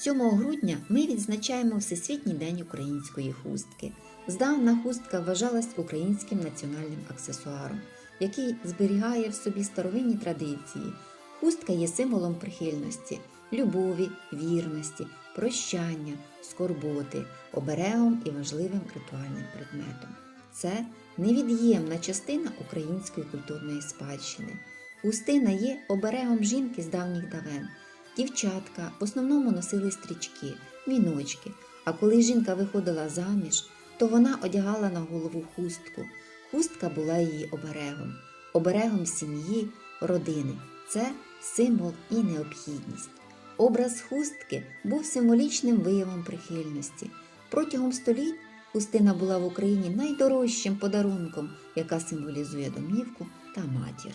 7 грудня ми відзначаємо Всесвітній день української хустки. Здавна хустка вважалась українським національним аксесуаром, який зберігає в собі старовинні традиції. Хустка є символом прихильності, любові, вірності, прощання, скорботи, оберегом і важливим ритуальним предметом. Це невід'ємна частина української культурної спадщини. Хустина є оберегом жінки з давніх давен. Дівчатка в основному носили стрічки, віночки, а коли жінка виходила заміж, то вона одягала на голову хустку. Хустка була її оберегом, оберегом сім'ї, родини. Це символ і необхідність. Образ хустки був символічним виявом прихильності. Протягом століть хустина була в Україні найдорожчим подарунком, яка символізує домівку та матір.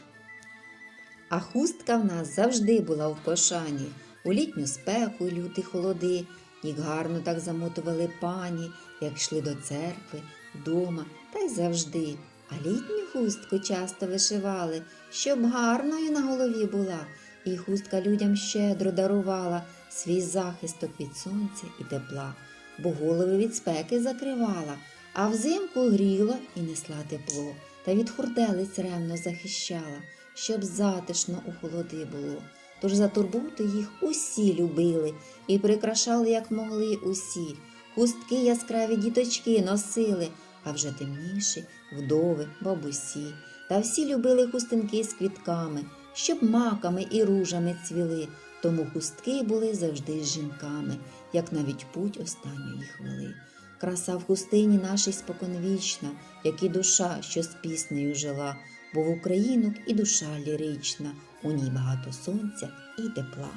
А хустка в нас завжди була в пошані. У літню спеку, й люті холоди, їх гарно так замотували пані, як йшли до церкви, вдома, та й завжди. А літню хустку часто вишивали, щоб гарною на голові була, і хустка людям щедро дарувала свій захисток від сонця і тепла, бо голови від спеки закривала, а взимку гріла і несла тепло, та від хурделиць ревно захищала щоб затишно у холоди було. Тож за турботу їх усі любили і прикрашали, як могли усі. Хустки яскраві діточки носили, а вже темніші вдови, бабусі. Та всі любили хустинки з квітками, щоб маками і ружами цвіли. Тому хустки були завжди з жінками, як навіть путь останньої хвили. Краса в хустині нашій споконвічна, як і душа, що з піснею жила бо в українок і душа лірична, у ній багато сонця і тепла.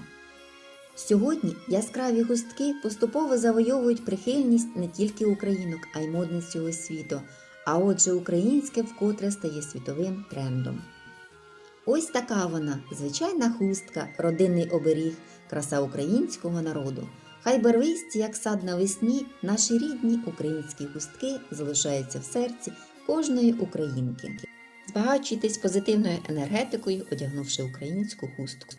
Сьогодні яскраві густки поступово завойовують прихильність не тільки українок, а й модниць цього світу, а отже, українське вкотре стає світовим трендом. Ось така вона, звичайна хустка, родинний оберіг, краса українського народу. Хай барвисті, як сад навесні, наші рідні українські хустки залишаються в серці кожної українки. Збагачуйтесь позитивною енергетикою, одягнувши українську хустку.